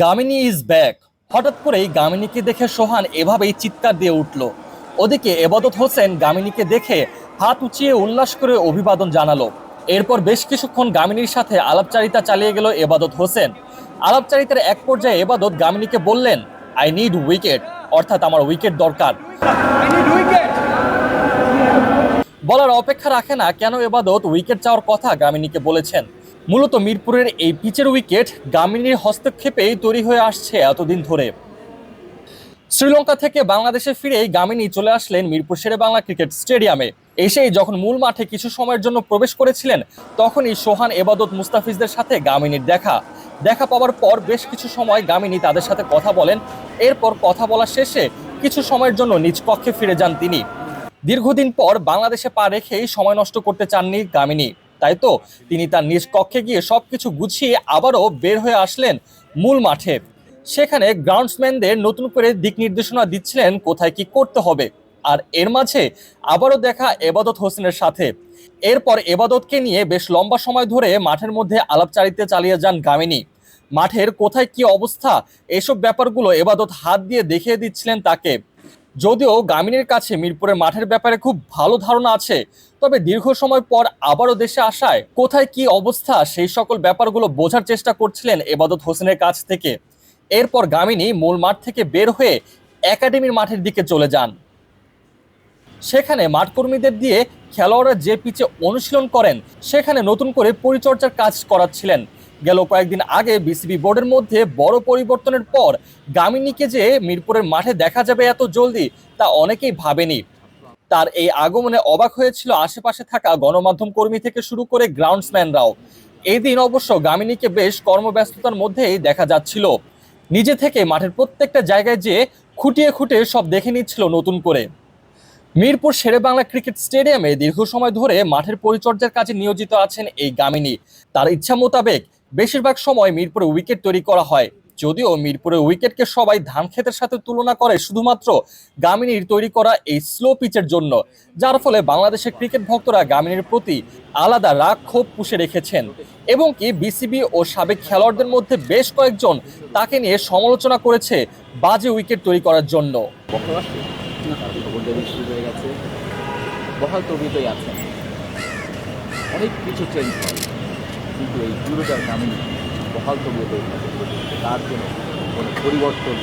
Gamini is back হঠাৎ করেই গামিনীকে দেখে সোহান এভাবেই চিৎকার দিয়ে উঠল। ওদিকে এবাদত হোসেন গামিনীকে দেখে হাত উঁচিয়ে উল্লাস করে অভিবাদন জানালো। এরপর বেশ কিছুক্ষণ গামিনীর সাথে আলাপচারিতা চালিয়ে গেল এবাদত হোসেন। আলাপচারিতার এক পর্যায়ে এবাদত গামিনীকে বললেন আই নিড উইকেট অর্থাৎ আমার উইকেট দরকার। বলার অপেক্ষা রাখে না কেন এবাদত উইকেট চাওয়ার কথা গামিনীকে বলেছেন। মূলত মিরপুরের এই পিচের উইকেট গামিনীর হস্তক্ষেপেই তৈরি হয়ে আসছে এতদিন ধরে। শ্রীলঙ্কা থেকে বাংলাদেশে ফিরেই গামিনী চলে আসলেন মিরপুর শেরে বাংলা ক্রিকেট স্টেডিয়ামে। এসেই যখন মূল মাঠে কিছু সময়ের জন্য প্রবেশ করেছিলেন, তখনই সোহান এবাদত মুস্তাফিজদের সাথে গামিনীর দেখা। দেখা পাওয়ার পর বেশ কিছু সময় গামিনী তাদের সাথে কথা বলেন। এরপর কথা বলা শেষে কিছু সময়ের জন্য নিজ কক্ষে ফিরে যান তিনি। দীর্ঘদিন পর বাংলাদেশে পা রেখেই সময় নষ্ট করতে চাননি গামিনী। তাই তো? তিনি তার নিজ কক্ষে গিয়ে সবকিছু গুছিয়ে আবারও বের হয়ে আসলেন মূল মাঠে। সেখানে গ্রাউন্ডসম্যানদের নতুন করে দিক নির্দেশনা দিচ্ছিলেন কোথায় কি করতে হবে। আর এর মাঝে আবারও দেখা এবাদত হোসেনের সাথে। এরপর এবাদতকে নিয়ে বেশ লম্বা সময় ধরে মাঠের মধ্যে আলাপচারিতা চালিয়ে যান গামিনী। মাঠের কোথায় কি অবস্থা, এসব ব্যাপারগুলো এবাদত হাত দিয়ে দেখিয়ে দিচ্ছিলেন তাকে। যদিও গামিনীর কাছে মিরপুরের মাঠের ব্যাপারে খুব ভালো ধারণা আছে, তবে দীর্ঘ সময় পর আবারও দেশে আসায় কোথায় কি অবস্থা সেই সকল ব্যাপারগুলো বোঝার চেষ্টা করছিলেন এবাদত হোসেনের কাছ থেকে। এরপর গামিনী মূল মাঠ থেকে বের হয়ে একাডেমির মাঠের দিকে চলে যান। সেখানে মাঠকর্মীদের দিয়ে খেলোয়াড়রা যে পিচে অনুশীলন করেন, সেখানে নতুন করে পরিচর্যার কাজ করাচ্ছিলেন। গেল কয়েকদিন আগে বিসিবি বোর্ডের মধ্যে বড় পরিবর্তনের পর গামিনীকে যে মিরপুরের মাঠে দেখা যাবে এত জলদি, তা অনেকেই ভাবেনি। তার এই আগমনে অবাক হয়েছিল আশেপাশে থাকা গণমাধ্যম কর্মী থেকে শুরু করে গ্রাউন্ডসম্যানরাও। এই দিন অবশ্য গামিনীকে বেশ কর্মব্যস্ততার মধ্যেই দেখা যাচ্ছিল। নিজে থেকে মাঠের প্রত্যেকটা জায়গায় যে খুঁটিয়ে খুঁটিয়ে সব দেখে নিচ্ছিল নতুন করে। মিরপুর শেরে বাংলা ক্রিকেট স্টেডিয়ামে দীর্ঘ সময় ধরে মাঠের পরিচর্যার কাজে নিয়োজিত আছেন এই গামিনী। তার ইচ্ছা মোতাবেক বেশিরভাগ সময় মিরপুরে উইকেট তৈরি করা হয়। যদিও মিরপুরের উইকেটকে সবাই ধান ক্ষেতের সাথে তুলনা করে, শুধুমাত্র গামিনীর তৈরি করা এই স্লো পিচের জন্য, যার ফলে বাংলাদেশের ক্রিকেট ভক্তরা গামিনীর প্রতি আলাদা রাগ ক্ষোভ পুষে রেখেছেন। এবং কি বিসিবি ও সাবেক খেলোয়াড়দের মধ্যে বেশ কয়েকজন তাকে নিয়ে সমালোচনা করেছে বাজে উইকেট তৈরি করার জন্য। অনেক কিছু চেঞ্জ হয়। কিন্তু এই দূরতার কামিনী বহাল তবুও তার জন্য কোনো পরিবর্তন